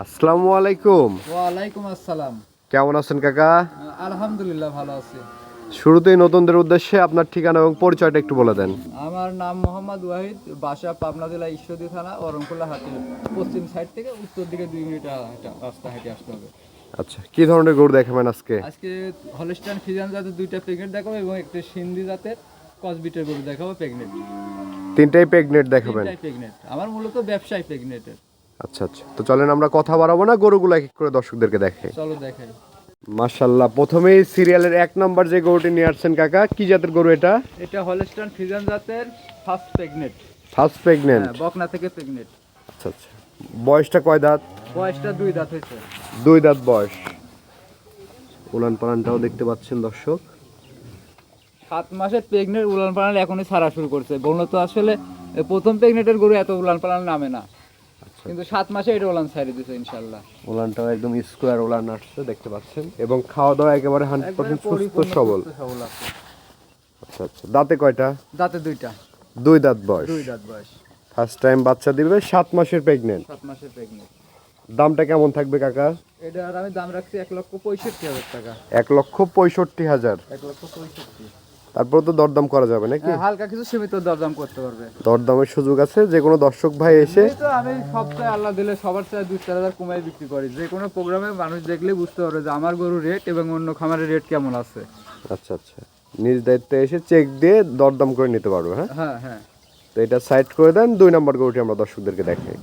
আসসালামু আলাইকুম। ওয়ালাইকুম আসসালাম। কেমন আছেন কাকা? আলহামদুলিল্লাহ ভালো আছি। শুরুতেই নতুনদের উদ্দেশ্যে আপনার ঠিকানা এবং পরিচয়টা একটু বলে দেন। আমার নাম মোহাম্মদ ওয়াহিদ বাসা পাবনা জেলা ঈশ্বরদী থানা অরংকুলা হাতি পশ্চিম সাইড থেকে উত্তর দিকে দুই মিনিট রাস্তা হেঁটে আসতে হবে। আচ্ছা কি ধরনের গরু দেখাবেন আজকে? আজকে হলিস্টান ফিজান জাতের দুইটা প্রেগনেন্ট দেখাবো এবং একটা সিন্ধি জাতের কসবিটের গরু দেখাবো প্রেগনেন্ট তিনটাই প্রেগনেন্ট দেখাবেন। আমার মূলত ব্যবসায় প্রেগনেন্টের আচ্ছা আচ্ছা। তো চলেন আমরা কথা বাড়াবো না গরুগুলো এক এক করে দর্শকদেরকে দেখে চলো দেখাই। মাশাল্লাহ প্রথমেই সিরিয়ালের এক নম্বর যে গরুটি নিয়ে আসছেন কাকা কি জাতের গরু এটা? এটা হলিস্টান ফিজান জাতের ফার্স্ট প্রেগনেন্ট। First pregnant? হ্যাঁ বকনা থেকে প্রেগনেন্ট। আচ্ছা আচ্ছা। বয়সটা কয় দাঁত? বয়সটা দুই দাঁত হয়েছে। দুই দাঁত বয়স। উলান পালানটাও দেখতে পাচ্ছেন দর্শক। সাত মাসের প্রেগনেন্ট উলান পালান এখনই ছাড়া শুরু করছে। মূলত আসলে প্রথম প্রেগনেন্টের গরু এত উলান পালান নামে না। কিন্তু সাত মাসে এটা ওলান ছাড়ি দিছে ইনশাল্লাহ উলানটাও একদম স্কোয়ার উলান আসছে দেখতে পাচ্ছেন। এবং খাওয়া দাওয়া একেবারে হান্ড্রেড পার্সেন্ট সুস্থ সবল। আচ্ছা আচ্ছা। দাঁতে কয়টা? দাঁতে দুইটা। দুই দাঁত বয়স। দুই দাঁত বয়স। ফার্স্ট টাইম বাচ্চা দিবে সাত মাসের প্রেগনেন্ট সাত মাসের প্রেগনেন্ট দামটা কেমন থাকবে কাকা? এটার আমি দাম রাখছি এক লক্ষ পঁয়ষট্টি হাজার টাকা। এক লক্ষ পঁয়ষট্টি হাজার। এক লক্ষ পঁয়ষট্টি। তারপর তো দরদাম করা যাবে নাকি? হ্যাঁ, হালকা কিছু সীমিত দরদাম করতে পারবে। দরদামের সুযোগ আছে যে কোনো দর্শক ভাই এসে তো আমি সবটাই আল্লাহ দিলে সবার চাই দুই চার হাজার কমাই বিক্রি করি। যে কোনো প্রোগ্রামে মানুষ দেখলেই বুঝতে পারবে যে আমার গরু রেট এবং অন্য খামারের রেট কেমন আছে। আচ্ছা আচ্ছা। নিজ দায়িত্বে এসে চেক দিয়ে দরদাম করে নিতে পারবে হ্যাঁ? হ্যাঁ হ্যাঁ। তো এটা সাইড করে দেন দুই নম্বর গরুটি আমরা দর্শকদেরকে দেখাই।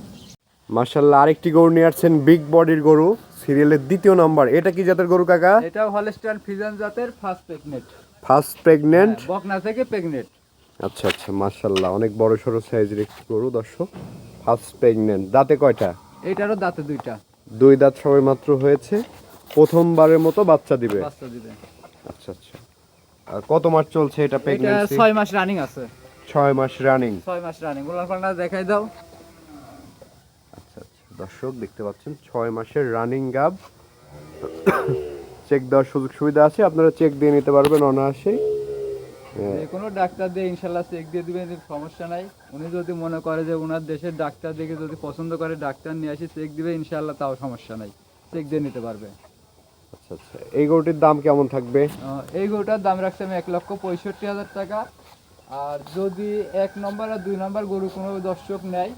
মার্শাল্লাহ আরেকটি গরু নিয়ে আসছেন বিগ বডির গরু সিরিয়ালের দ্বিতীয় নম্বর। এটা কি জাতের গরু কাকা? এটাও হলস্টাইন ফিজান জাতের ফার্স্ট প্রেগনেন্ট ফার্স্ট প্রেগনেন্ট বকনা থেকে প্রেগনেন্ট আচ্ছা আচ্ছা মার্শাল্লাহ অনেক বড় সড়ো সাইজের একটি গরু দর্শক। ফার্স্ট প্রেগনেন্ট দাঁতে কয়টা? এটারও দাঁতে দুইটা। দুই দাঁত সবে মাত্র হয়েছে প্রথমবারের মতো বাচ্চা দিবে। বাচ্চা দিবে। আচ্ছা আচ্ছা। আর কত মাস চলছে এটা এটা প্রেগনেন্সি ছয় মাস রানিং আছে। ছয় মাস রানিং ছয় মাস রানিং উলান পাল্টা দেখাই দাও। আচ্ছা আচ্ছা দর্শক দেখতে পাচ্ছেন ছয় মাসের রানিং গাব চেক দেওয়ার সুযোগ সুবিধা আছে আপনারা চেক দিয়ে নিতে পারবেন অনায়াসেই। হ্যাঁ, যে কোনো ডাক্তার দিয়ে ইনশাল্লাহ চেক দিয়ে দিবেন সমস্যা নাই। উনি যদি মনে করে যে ওনার দেশের ডাক্তার দেখে যদি পছন্দ করে ডাক্তার নিয়ে আসি চেক দিবে ইনশাল্লাহ তাও সমস্যা নাই। চেক দিয়ে নিতে পারবে। আচ্ছা আচ্ছা। এই গরুটির দাম কেমন থাকবে? এই গরুটার দাম রাখছি আমি এক লক্ষ পঁয়ষট্টি হাজার টাকা। আর যদি এক নম্বর আর দুই নম্বর গরু কোনো দর্শক নেয়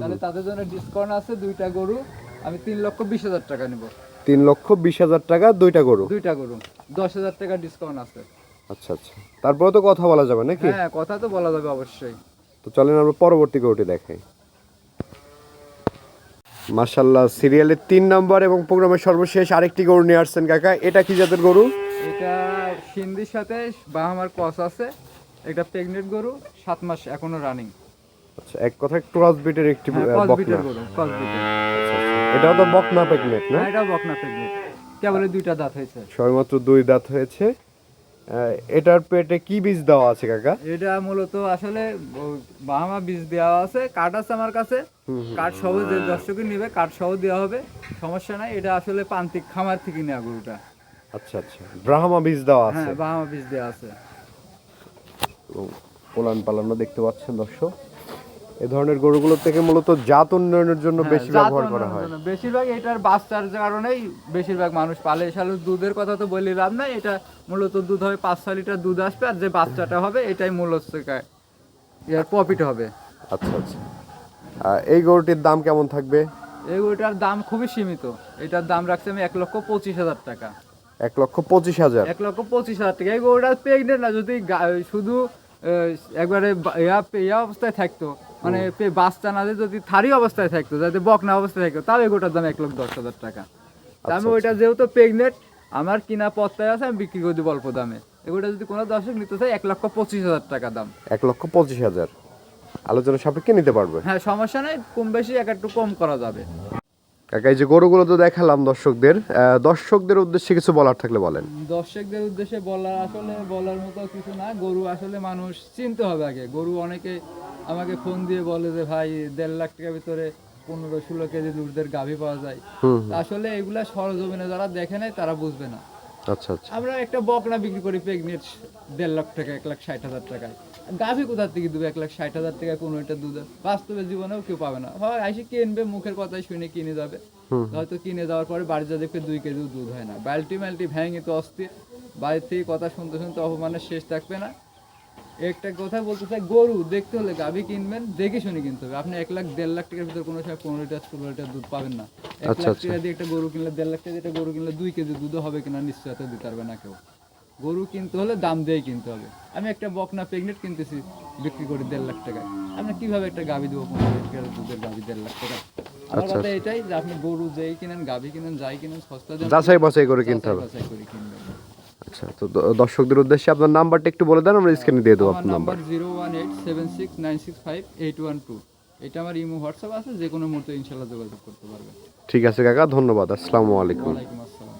তাহলে তাদের জন্য ডিসকাউন্ট আছে দুইটা গরু। আমি তিন লক্ষ বিশ হাজার টাকা নিব। তিন লক্ষ বিশ হাজার টাকা দুইটা গরু? দুইটা গরু। দশ হাজার টাকা ডিসকাউন্ট আছে। আচ্ছা আচ্ছা। তারপরে তো কথা বলা যাবে নাকি? হ্যাঁ কথা তো বলা যাবে অবশ্যই। তো চলেন আমরা পরবর্তী গরুটি দেখাই। মাশাল্লাহ সিরিয়ালের তিন নম্বর এবং প্রোগ্রামের সর্বশেষ আরেকটি গরু নিয়ে আসছেন কাকা। এটা কি জাতের গরু? এটা সিন্ধির সাথে বাহামার কস আছে। এটা প্রেগনেন্ট গরু সাত মাস এখনও রানিং আচ্ছা এক কথায় ক্রস বিটের একটি কস বকনা। এটাও তো বকনা প্রেগনেন্ট না? হ্যাঁ, এটাও বকনা প্রেগনেন্ট কেবলই দুইটা দাঁত হয়েছে। সবেমাত্র দুই দাঁত হয়েছে। এটার পেটে কি বীজ দেওয়া আছে কাকা? এটা মূলত আসলে বাহামা বীজ দেওয়া আছে কাঠ আছে আমার কাছে। কাঠ সহ যে দর্শকই নেবে কাঠ সহ দেওয়া হবে। সমস্যা নাই এটা আসলে প্রান্তিক খামার থেকে নেওয়া গরুটা। আচ্ছা আচ্ছা। ব্রাহ্মা বীজ দেওয়া আছে? হ্যাঁ বাহামা বীজ দেওয়া আছে। পোলান পালানো দেখতে পাচ্ছেন দর্শক। এই ধরনের গরুগুলো থেকে মূলত জাত উন্নয়নের জন্য হ্যাঁ, বেশি ব্যবহার করা হয়। বেশিরভাগ এটার বাচ্চার কারণেই বেশিরভাগ মানুষ পালে। এসালে দুধের কথা তো বলি লাভ নাই। এটা মূলত দুধ হবে পাঁচ ছয় লিটার দুধ আসবে আর যে বাচ্চাটা হবে এটাই মূল হচ্ছে এর প্রফিট হবে। আচ্ছা আচ্ছা। এই গরুটির দাম কেমন থাকবে? এই গরুটার দাম খুবই সীমিত। এটার দাম রাখছি আমি এক লক্ষ পঁচিশ হাজার টাকা। এক লক্ষ পঁচিশ হাজার? এক লক্ষ পঁচিশ হাজার টাকা। এই গরুটা প্রেগনেন্ট না যদি শুধু একবারে ইয়া অবস্থায় থাকতো মানে বাচ্চা না যদি থারি অবস্থায় থাকতো যাতে বকনা অবস্থায় থাকতো তাও এই গরুটার দাম এক লক্ষ দশ হাজার টাকা। আমি ওইটা যেহেতু প্রেগনেন্ট আমার কিনা পত্তায় আছে আমি বিক্রি করে দিব অল্প দামে। এগুলো যদি কোনো দর্শক নিতে চায় এক লক্ষ পঁচিশ হাজার টাকা দাম। এক লক্ষ পঁচিশ হাজার। আলোচনা সাপেক্ষে নিতে পারবে। হ্যাঁ সমস্যা নেই কম বেশি এক একটু কম করা যাবে। কাকা এই যে গরুগুলো তো দেখালাম দর্শকদের দর্শকদের উদ্দেশ্যে কিছু বলার থাকলে বলেন। দর্শকদের উদ্দেশ্যে বলার আসলে বলার মতো কিছু না গরু আসলে মানুষ চিনতে হবে আগে। গরু অনেকে আমাকে ফোন দিয়ে বলে যে ভাই দেড় লাখ টাকার ভিতরে পনেরো ষোলো কেজি দুধের গাভী পাওয়া যায়। আসলে এগুলা সরজমিনে যারা দেখে নাই তারা বুঝবে না। আচ্ছা আচ্ছা। আমরা একটা বকনা বিক্রি করি প্রেগনেন্ট দেড় লাখ টাকা এক লাখ ষাট হাজার টাকায়। গাভী কোথার থেকে দেবে এক লাখ ষাট হাজার টাকা কোনো একটা দুধ? বাস্তবে জীবনেও কেউ পাবে না। হয় এসে কিনবে মুখের কথাই শুনে কিনে যাবে। হয়তো কিনে যাওয়ার পরে বাড়ি যা দেখবে দুই কেজিও দুধ হয় না। বাল্টি মাল্টি ভেঙে তো অস্থির। বাড়ির থেকে কথা শুনতে শুনতে অপমানের শেষ থাকবে না। একটা কথা বলতে চাই গরু দেখতে হলে গাভী কিনবেন দেখে শুনে কিনতে হবে। আপনি এক লাখ দেড় লাখ টাকার ভিতরে কোনো সময় পনেরো লিটার ষোলো লিটার দুধ পাবেন না। এক আচ্ছা, লাখ আচ্ছা। টাকা দিয়ে একটা গরু কিনলে দেড় লাখ টাকা দিয়ে একটা গরু কিনলে দুই কেজি দুধও হবে কিনা নিশ্চয়তা দিতে পারবে না কেউ। গরু কিনতে হলে দাম দিয়েই কিনতে হবে। আমি একটা বকনা প্রেগনেন্ট কিনতেছি বিক্রি করি দেড় লাখ টাকায়। আমি কীভাবে একটা গাভী দেবো পনেরো লিটার দুধের গাভী দেড় লাখ টাকা? আমার আচ্ছা, কথা এটাই যে আপনি গরু যেই কিনেন গাভী কিনেন যাই কিনেন সস্তা যাচাই বাছাই করে কিনতে হবে। যাচাই করে কিনবেন। আচ্ছা তো দর্শকদের উদ্দেশ্যে আপনার নাম্বারটা একটু বলে দেন আমরা স্ক্রিনে দিয়ে দেবো আপনার number. Zero one eight seven six nine six five eight one two এটা আমার ইমো হোয়াটসঅ্যাপ আছে যে কোনো মুহূর্তে ইনশাল্লাহ যোগাযোগ করতে পারবেন। ঠিক আছে কাকা ধন্যবাদ আসসালামু আলাইকুম। ওয়ালাইকুম আসসালাম।